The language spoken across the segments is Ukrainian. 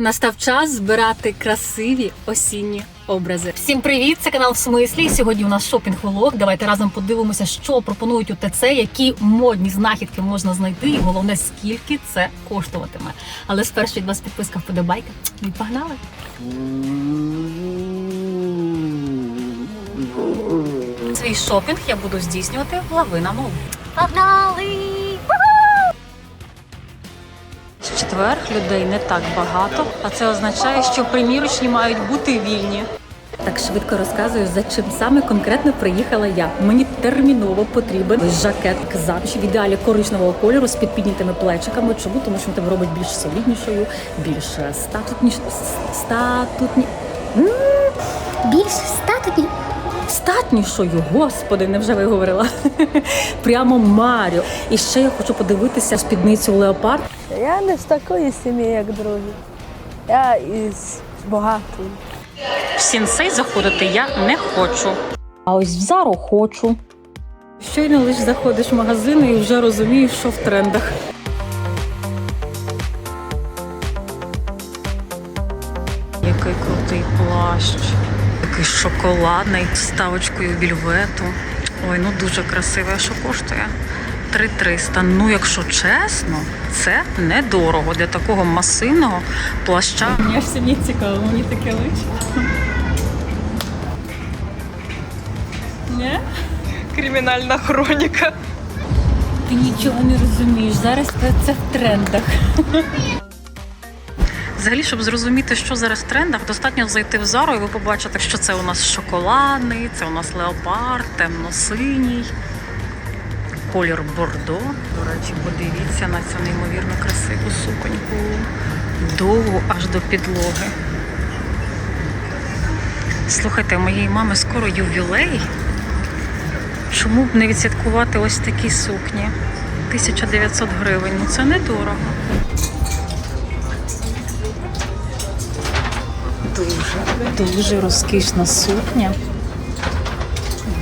Настав час збирати красиві осінні образи. Всім привіт! Це канал в смислі. Сьогодні у нас шопінг влог. Давайте разом подивимося, що пропонують у ТЦ, які модні знахідки можна знайти, і головне, скільки це коштуватиме. Але спершу від вас підписка вподобайка. Ну і погнали! Свій шопінг я буду здійснювати в Лавина Мол. Погнали! Четвер людей не так багато, а це означає, що примірочні мають бути вільні. Так швидко розказую, за чим саме конкретно приїхала я. Мені терміново потрібен жакет заміж в ідеалі коричневого кольору з підпіднятими плечиками. Чому? Тому що він тебе робить більш соліднішою, більш статутніш... статутні... Більш статусні. статнішою. Господи, невже ви говорила? Прямо Маріо. І ще я хочу подивитися спідницю леопард. Я не з такої сім'ї, як другі. Я із багатої. В сінсей заходити я не хочу. А ось в зару хочу. Щойно лише заходиш в магазин і вже розумієш, що в трендах. Який крутий плащ, такий шоколадний з ставочкою вільвету. Ой, ну дуже красивий. А що коштує? 3300. Ну, якщо чесно, це недорого для такого масивного плаща. Мені аж самі цікаво, мені таке личить. Ні? Кримінальна хроніка. Ти нічого не розумієш. Зараз це в трендах. Взагалі, щоб зрозуміти, що зараз в трендах, достатньо зайти в зару, і ви побачите, що це у нас шоколадний, це у нас леопард, темно-синій, колір бордо. До речі, подивіться на цю неймовірно красиву суконьку. Довгу аж до підлоги. Слухайте, у моєї мами скоро ювілей. Чому б не відсвяткувати ось такі сукні? 1900 гривень. Ну це недорого. Дуже, дуже розкішна сукня.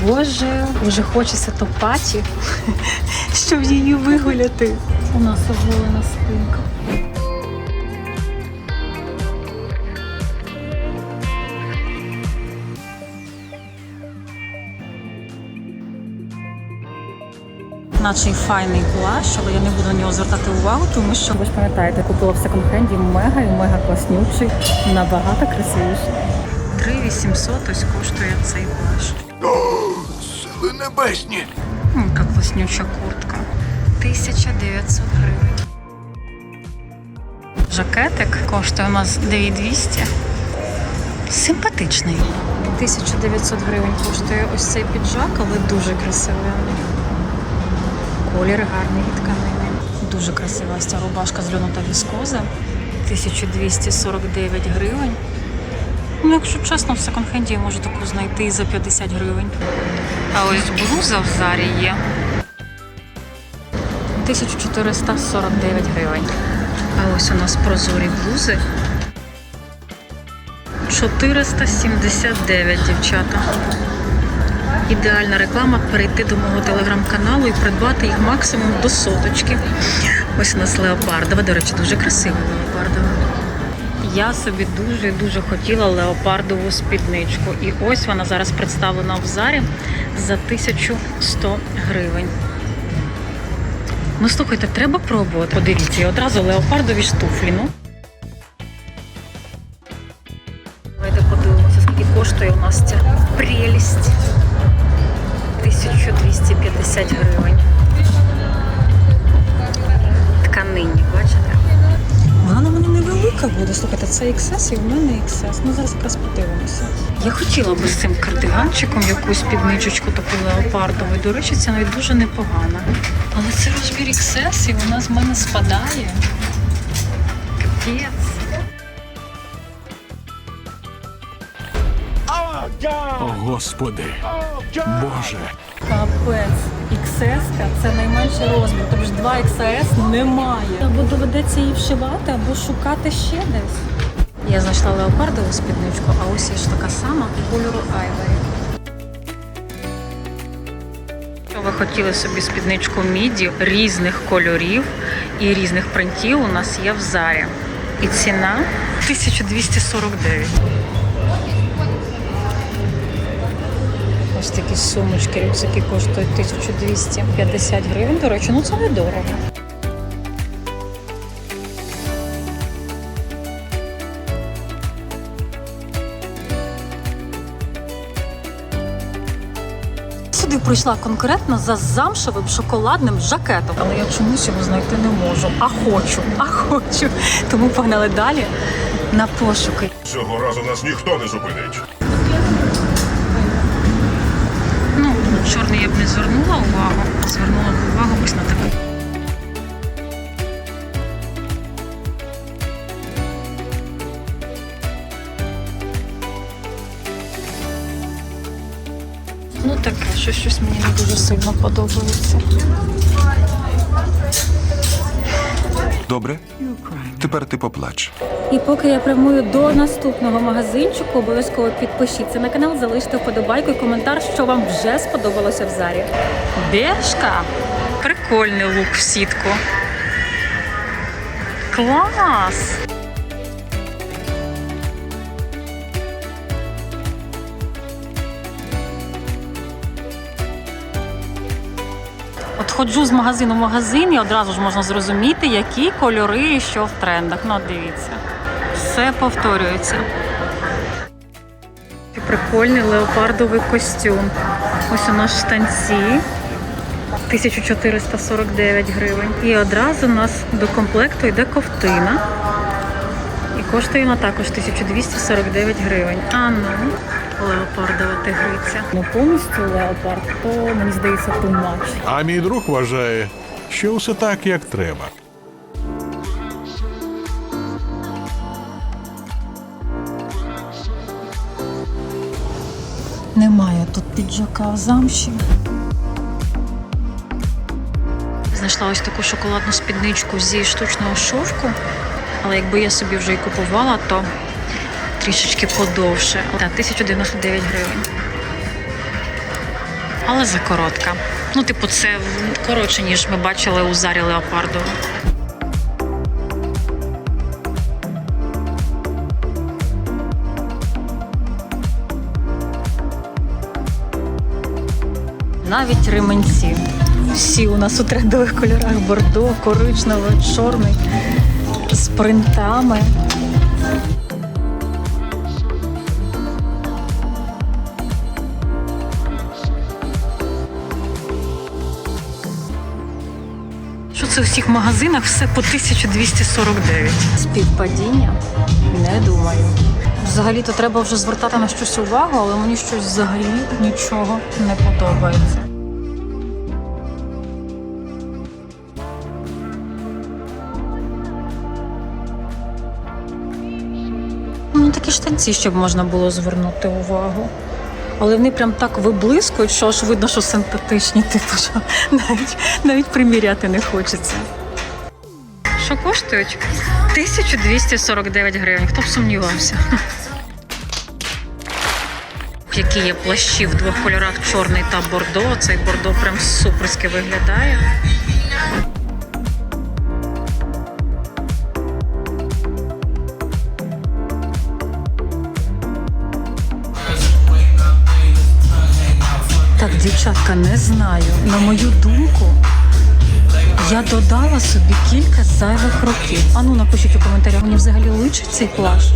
Боже, вже хочеться топаті, щоб її вигуляти. У нас оголена спинка. Наче й файний плащ, але я не буду на нього звертати увагу, тому що ви ж пам'ятаєте, купила в секонд-хенді мега і мега класнючий, набагато красивіший. 3800 ось коштує цей плащ. Небесні! М, Яка куртка. 1900 гривень. Жакетик коштує у нас 9200. Симпатичний. 1900 гривень коштує ось цей піджак, але дуже красивий. Колір гарний від тканини. Дуже красива ця рубашка з льону та віскоза. 1249 гривень. Ну, якщо чесно, в секонд-хенді я можу таку знайти і за 50 гривень. А ось блуза в зарі є. 1449 гривень. А ось у нас прозорі блузи. 479, дівчата. Ідеальна реклама перейти до мого телеграм-каналу і придбати їх максимум до соточки. Ось у нас леопардова. До речі, дуже красива леопардова. Я собі дуже дуже хотіла леопардову спідничку. І ось вона зараз представлена в зарі за 1100 гривень. Ну, слухайте, треба пробувати. Подивіться, і одразу леопардові штуфлі. Ну. Давайте подивимося, скільки коштує у нас ця прелість. 1250 гривень. Слухайте, це XS і в мене XS. Ну зараз якраз подивимося. Я хотіла би з цим кардиганчиком якусь підничечку таку леопардову. До речі, це навіть дуже непогано. Але це розмір XS і вона з мене спадає. Капець. О, Господи! Боже! Капець, XS це найменший розмір, тобто ж 2 XS немає. Або доведеться її вшивати, або шукати ще десь. Я знайшла леопардову спідничку, а ось є ж така сама кольору Айвері. Якщо ви хотіли собі спідничку міді різних кольорів і різних принтів, у нас є в зарі. І ціна 1249. Ось такі сумочки, рюкзаки коштують 1250 гривень. До речі, ну це недорого. Сюди прийшла конкретно за замшевим шоколадним жакетом. Але я чомусь його знайти не можу. А хочу, а хочу. Тому погнали далі на пошуки. Цього разу нас ніхто не зупинить. Чорний я б не звернула увагу. Звернула б увагу ось на такий. Ну таке, що щось мені не дуже сильно подобається. Добре? Тепер ти поплач. І поки я прямую до наступного магазинчику, обов'язково підпишіться на канал, залиште вподобайку і коментар, що вам вже сподобалося в зарі. Бешка! Прикольний лук в сітку. Клас! Ходжу з магазину в магазин і одразу ж можна зрозуміти, які кольори і що в трендах. Ну, дивіться. Все повторюється. Прикольний леопардовий костюм. Ось у нас штанці. 1449 гривень. І одразу у нас до комплекту йде ковтина. І коштує вона також 1249 гривень. А ну, леопардова тигриця. Ну повністю леопард, то мені здається, тумач. А мій друг вважає, що все так, як треба. Немає тут піджака в замші. Знайшла ось таку шоколадну спідничку зі штучного шовку. Але якби я собі вже і купувала, то трішечки подовше. Так, 1099 гривень. Але закоротка. Ну, типу, це коротше, ніж ми бачили у зарі Леопардову. Навіть ременці. Всі у нас у трендових кольорах бордо, коричневий, чорний, з принтами. У всіх магазинах все по 1249. Співпадіння? Не думаю. Взагалі-то треба вже звертати на щось увагу, але мені щось взагалі нічого не подобається. Ну, такі штанці, щоб можна було звернути увагу. Але вони прям так виблискують, що аж видно, що синтетичні, типу, що навіть, навіть приміряти не хочеться. Що коштують? 1249 гривень. Хто б сумнівався? Які є плащі в двох кольорах чорний та бордо. Цей бордо прям суперськи виглядає. Дівчатка, не знаю. На мою думку, я додала собі кілька зайвих років. Ану, напишіть у коментарях, мені взагалі личить цей плащ.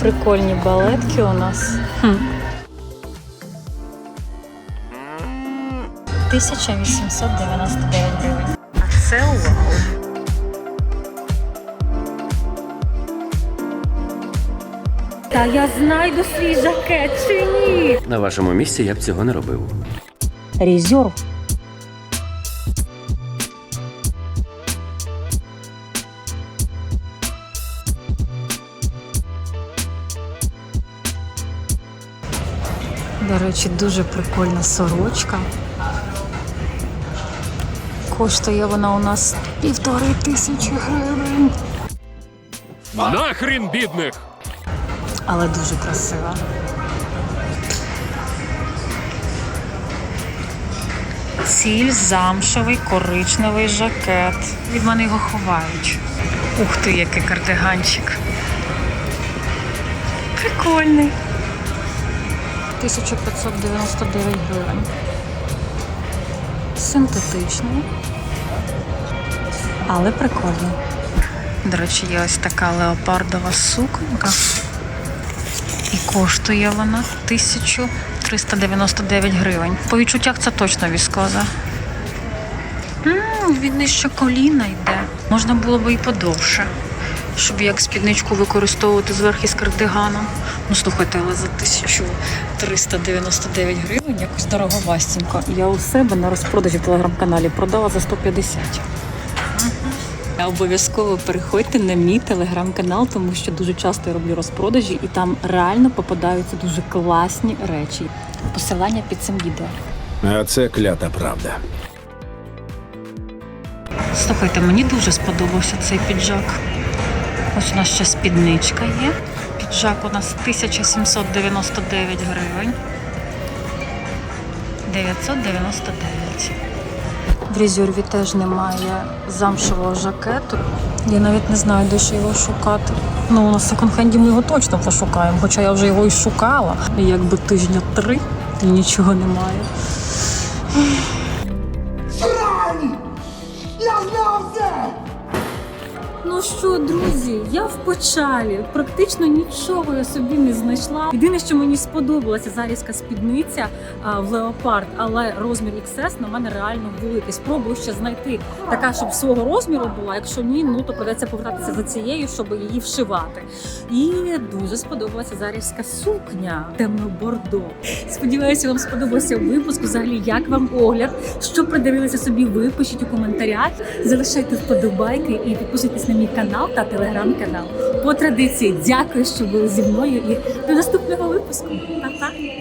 Прикольні балетки у нас. Хм. 1899 гривень. А це вау. Та я знайду свій жакет чи ні? На вашому місці я б цього не робив. Резерв. До речі, дуже прикольна сорочка. Коштує вона у нас півтори тисячі гривень. Нахрін бідних! Але дуже красива. Ціль замшевий коричневий жакет. Від мене його ховають. Ух ти, який кардиганчик. Прикольний. 1599 гривень. Синтетичний. Але прикольний. До речі, є ось така леопардова суконька. І коштує вона 1399 гривень. По відчуттях це точно віскоза. Він нижче коліна йде. Можна було би і подовше, щоб як спідничку використовувати зверху із кардиганом. Ну слухайте, але за 1399 гривень якось дороговастенько. Я у себе на розпродажі в телеграм-каналі продала за 150. Обов'язково переходьте на мій телеграм-канал, тому що дуже часто я роблю розпродажі, і там реально попадаються дуже класні речі. Посилання під цим відео. А це клята правда. Слухайте, мені дуже сподобався цей піджак. Ось у нас ще спідничка є. Піджак у нас 1799 гривень. 999. В резерві теж немає замшевого жакету. Я навіть не знаю, де ще його шукати. Ну, на секонд-хенді ми його точно пошукаємо, хоча я вже його і шукала. Якби тижня три і нічого немає. Ну що, друзі, я в почалі. Практично нічого я собі не знайшла. Єдине, що мені сподобалася зарізка спідниця а, в леопард, але розмір XS на мене реально великий. Спробую ще знайти така, щоб свого розміру була. Якщо ні, ну то придеться повертатися за цією, щоб її вшивати. І дуже сподобалася зарізка сукня темно-бордо. Сподіваюся, вам сподобався випуск. Взагалі, як вам огляд? Що придивилися собі? Ви пишіть у коментарях, залишайте вподобайки і підписуйтесь на канал та телеграм-канал. По традиції, дякую, що були зі мною і до наступного випуску. Па-па!